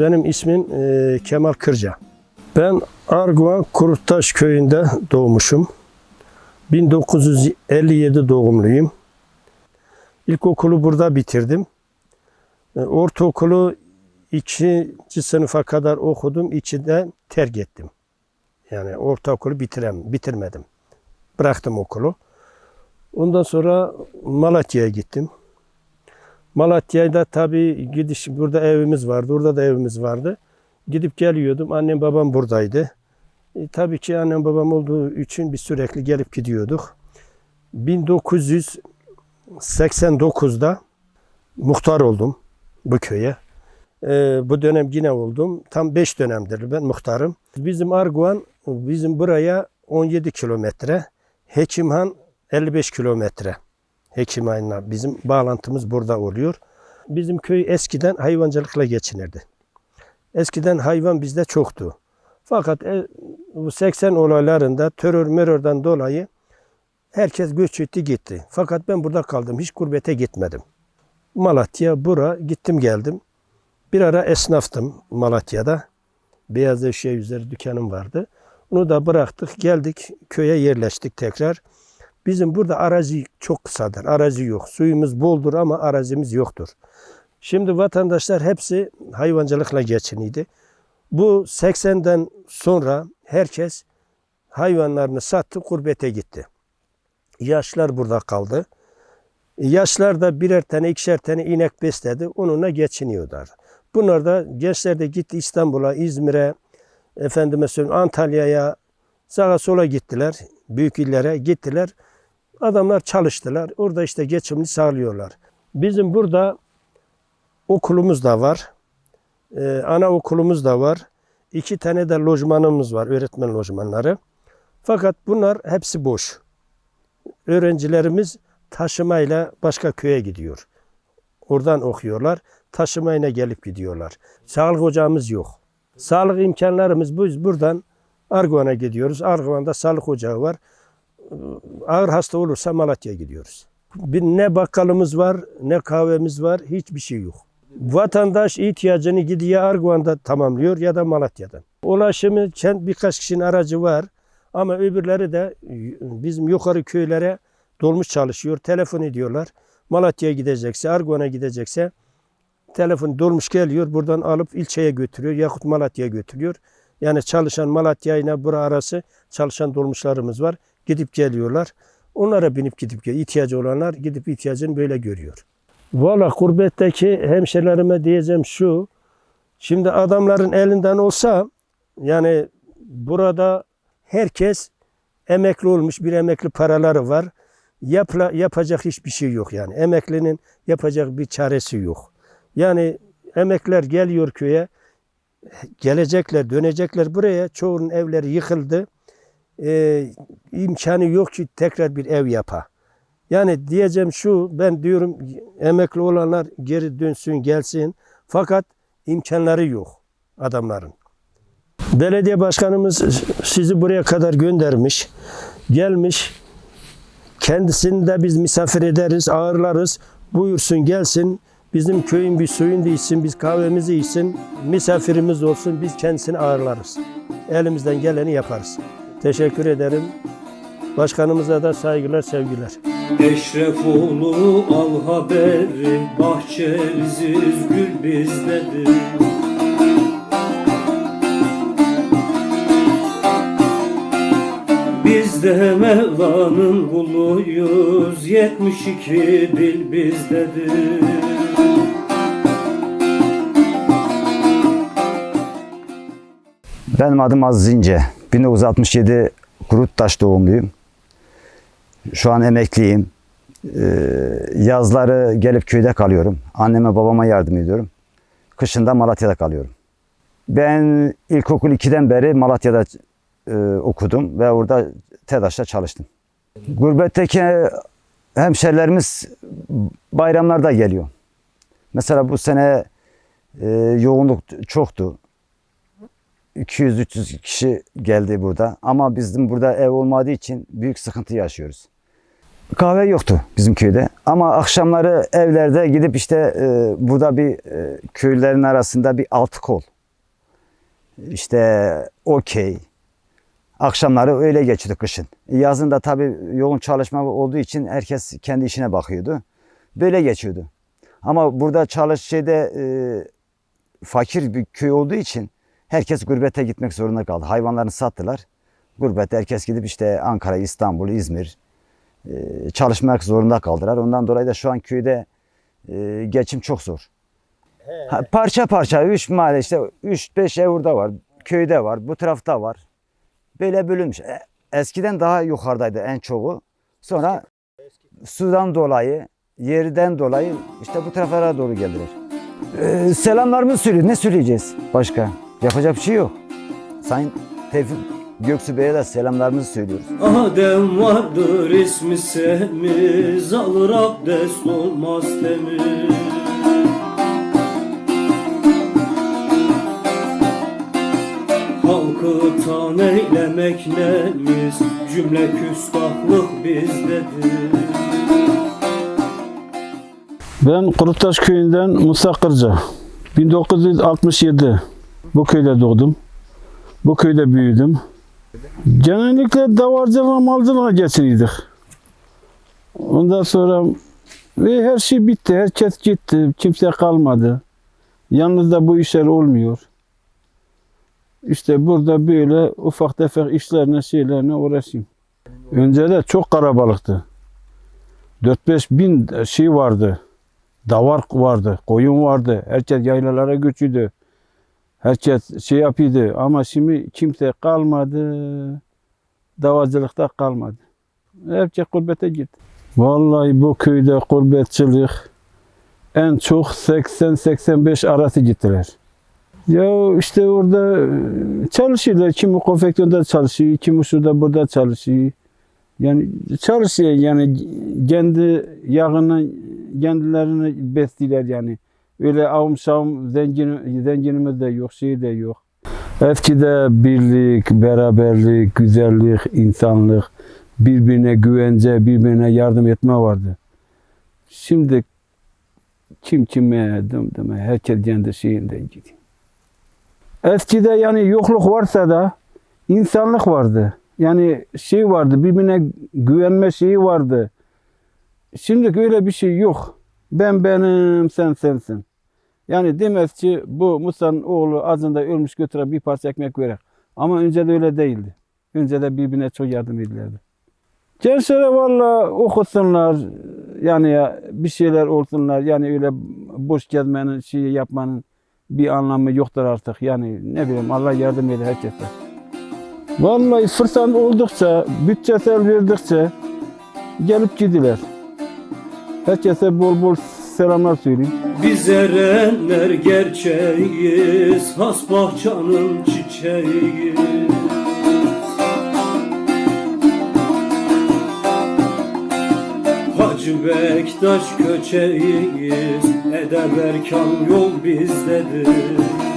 benim ismim e, Kemal Kırca. Ben Arguvan Kurutaş köyünde doğmuşum. 1957 doğumluyum. İlkokulu burada bitirdim. E, Ortaokulu ikinci sınıfa kadar okudum. İçinde terk ettim. Yani ortaokulu bitirem, bitirmedim. Bıraktım okulu. Ondan sonra Malatya'ya gittim. Malatya'da tabii gidiş burada evimiz vardı. Orada da evimiz vardı. Gidip geliyordum. Annem babam buradaydı. E, tabii ki annem babam olduğu için biz sürekli gelip gidiyorduk. 1989'da muhtar oldum bu köye. E, bu dönem yine oldum. Tam 5 dönemdir ben muhtarım. Bizim Arguvan bizim buraya 17 kilometre. Hekimhan 55 kilometre. Hekimhan'la bizim bağlantımız burada oluyor. Bizim köy eskiden hayvancılıkla geçinirdi. Eskiden hayvan bizde çoktu. Fakat e, bu 80 olaylarında terör merörden dolayı herkes göç etti gitti. Fakat ben burada kaldım. Hiç gurbete gitmedim. Malatya, bura gittim geldim. Bir ara esnaftım Malatya'da. Beyaz eşya üzeri dükkanım vardı. Onu da bıraktık geldik köye yerleştik tekrar. Bizim burada arazi çok kısadır. Arazi yok. Suyumuz boldur ama arazimiz yoktur. Şimdi vatandaşlar hepsi hayvancılıkla geçiniydi. Bu 80'den sonra herkes hayvanlarını sattı, gurbete gitti. Yaşlar burada kaldı. Yaşlar da birer tane, ikişer tane inek besledi. Onunla geçiniyorlar. Bunlar da gençler de gitti İstanbul'a, İzmir'e, efendime söyleyeyim Antalya'ya, sağa sola gittiler. Büyük illere gittiler. Adamlar çalıştılar. Orada işte geçimini sağlıyorlar. Bizim burada okulumuz da var. Ee, ana okulumuz da var. İki tane de lojmanımız var. Öğretmen lojmanları. Fakat bunlar hepsi boş. Öğrencilerimiz taşımayla başka köye gidiyor. Oradan okuyorlar. Taşımayla gelip gidiyorlar. Sağlık ocağımız yok. Sağlık imkanlarımız biz buradan Arguvan'a gidiyoruz. Arguvan'da sağlık ocağı var. Ağır hasta olursa Malatya'ya gidiyoruz. Bir ne bakkalımız var, ne kahvemiz var, hiçbir şey yok. Vatandaş ihtiyacını gidiyor Arguvan'da tamamlıyor ya da Malatya'dan. Ulaşımı birkaç kişinin aracı var ama öbürleri de bizim yukarı köylere dolmuş çalışıyor. Telefon ediyorlar. Malatya'ya gidecekse, Arguvan'a gidecekse telefon dolmuş geliyor. Buradan alıp ilçeye götürüyor yahut Malatya'ya götürüyor. Yani çalışan Malatya ile bura arası çalışan dolmuşlarımız var. Gidip geliyorlar. Onlara binip gidip geliyor. İhtiyacı olanlar gidip ihtiyacını böyle görüyor. Valla gurbetteki hemşerilerime diyeceğim şu. Şimdi adamların elinden olsa yani burada herkes emekli olmuş bir emekli paraları var. Yapla, yapacak hiçbir şey yok yani. Emeklinin yapacak bir çaresi yok. Yani emekler geliyor köye. Gelecekler, dönecekler buraya. Çoğunun evleri yıkıldı. Ee, imkanı yok ki tekrar bir ev yapa. Yani diyeceğim şu, ben diyorum emekli olanlar geri dönsün, gelsin. Fakat imkanları yok adamların. Belediye başkanımız sizi buraya kadar göndermiş, gelmiş. Kendisini de biz misafir ederiz, ağırlarız. Buyursun gelsin. Bizim köyün bir suyunu da içsin, biz kahvemizi içsin. Misafirimiz olsun, biz kendisini ağırlarız. Elimizden geleni yaparız. Teşekkür ederim. Başkanımıza da saygılar, sevgiler. Eşrefoğlu al haberi Bahçeliziz gül bizdedir Biz de Mevla'nın kuluyuz 72 dil bizdedir Benim adım Aziz İnce. 1967 Kurutaş doğumluyum. Şu an emekliyim. Ee, yazları gelip köyde kalıyorum. Anneme babama yardım ediyorum. Kışında Malatya'da kalıyorum. Ben ilkokul 2'den beri Malatya'da e, okudum ve orada TEDAŞ'ta çalıştım. Gurbetteki hemşerilerimiz bayramlarda geliyor. Mesela bu sene e, yoğunluk çoktu. 200-300 kişi geldi burada. Ama bizim burada ev olmadığı için büyük sıkıntı yaşıyoruz. Kahve yoktu bizim köyde. Ama akşamları evlerde gidip işte e, burada bir e, köylerin arasında bir altı kol. işte okey. Akşamları öyle geçiyordu kışın. Yazın da tabii yoğun çalışma olduğu için herkes kendi işine bakıyordu. Böyle geçiyordu. Ama burada çalış şeyde e, fakir bir köy olduğu için herkes gurbete gitmek zorunda kaldı. Hayvanlarını sattılar. Gurbette herkes gidip işte Ankara, İstanbul, İzmir e, çalışmak zorunda kaldılar. Ondan dolayı da şu an köyde e, geçim çok zor. Ha, parça parça üç mahalle işte üç beş ev burada var. Köyde var. Bu tarafta var. Böyle bölünmüş. E, Eskiden daha yukarıdaydı en çoğu. Sonra sudan dolayı, yerden dolayı işte bu taraflara doğru geldiler. Ee, selamlarımızı söylüyor. Ne söyleyeceğiz başka? Yapacak bir şey yok. Sayın Tevfik Göksu Bey'e de selamlarımızı söylüyoruz. Adem vardır ismi semiz Alır abdest olmaz temiz Halkı tan eylemek nemiz Cümle küstahlık bizdedir Ben Kurutaş köyünden Musa Kırca. 1967 bu köyde doğdum. Bu köyde büyüdüm. Genellikle davarcılığa malcılığa geçiriydik. Ondan sonra ve her şey bitti. Herkes gitti. Kimse kalmadı. Yalnız da bu işler olmuyor. İşte burada böyle ufak tefek işlerine şeylerine uğraşayım. Önce de çok karabalıktı. 4-5 bin şey vardı. Davar vardı, koyun vardı. Herkes yaylalara göçüydü. Herkes şey yapıyordu ama şimdi kimse kalmadı. Davacılıkta kalmadı. Herkes gurbete gitti. Vallahi bu köyde gurbetçilik en çok 80-85 arası gittiler. Ya işte orada e, çalışıyorlar. Kimi konfeksiyonda çalışıyor, kimi şurada burada çalışıyor. Yani çalışıyor yani kendi yağını kendilerini besliyorlar yani. Öyle avım savum zengin, zenginimiz de yok, şey de yok. Eskide birlik, beraberlik, güzellik, insanlık, birbirine güvence, birbirine yardım etme vardı. Şimdi kim kime dımdıma herkes kendi şeyinden gidiyor. Eskide yani yokluk varsa da insanlık vardı. Yani şey vardı, birbirine güvenme şeyi vardı. Şimdi öyle bir şey yok. Ben benim, sen sensin. Yani demez ki bu Musa'nın oğlu ağzında ölmüş götüre bir parça ekmek verir. Ama önce de öyle değildi. Önce de birbirine çok yardım edilerdi. Gençlere valla okusunlar. Yani ya bir şeyler olsunlar. Yani öyle boş gezmenin, şey yapmanın bir anlamı yoktur artık. Yani ne bileyim Allah yardım eder herkese. Vallahi fırsat oldukça, bütçesel verdikçe gelip gidiler. Herkese bol bol selamlar söyleyeyim. Biz erenler gerçeğiz Has bahçanın çiçeğiyiz Hacı Bektaş köçeğiyiz Edeb erkan yol bizdedir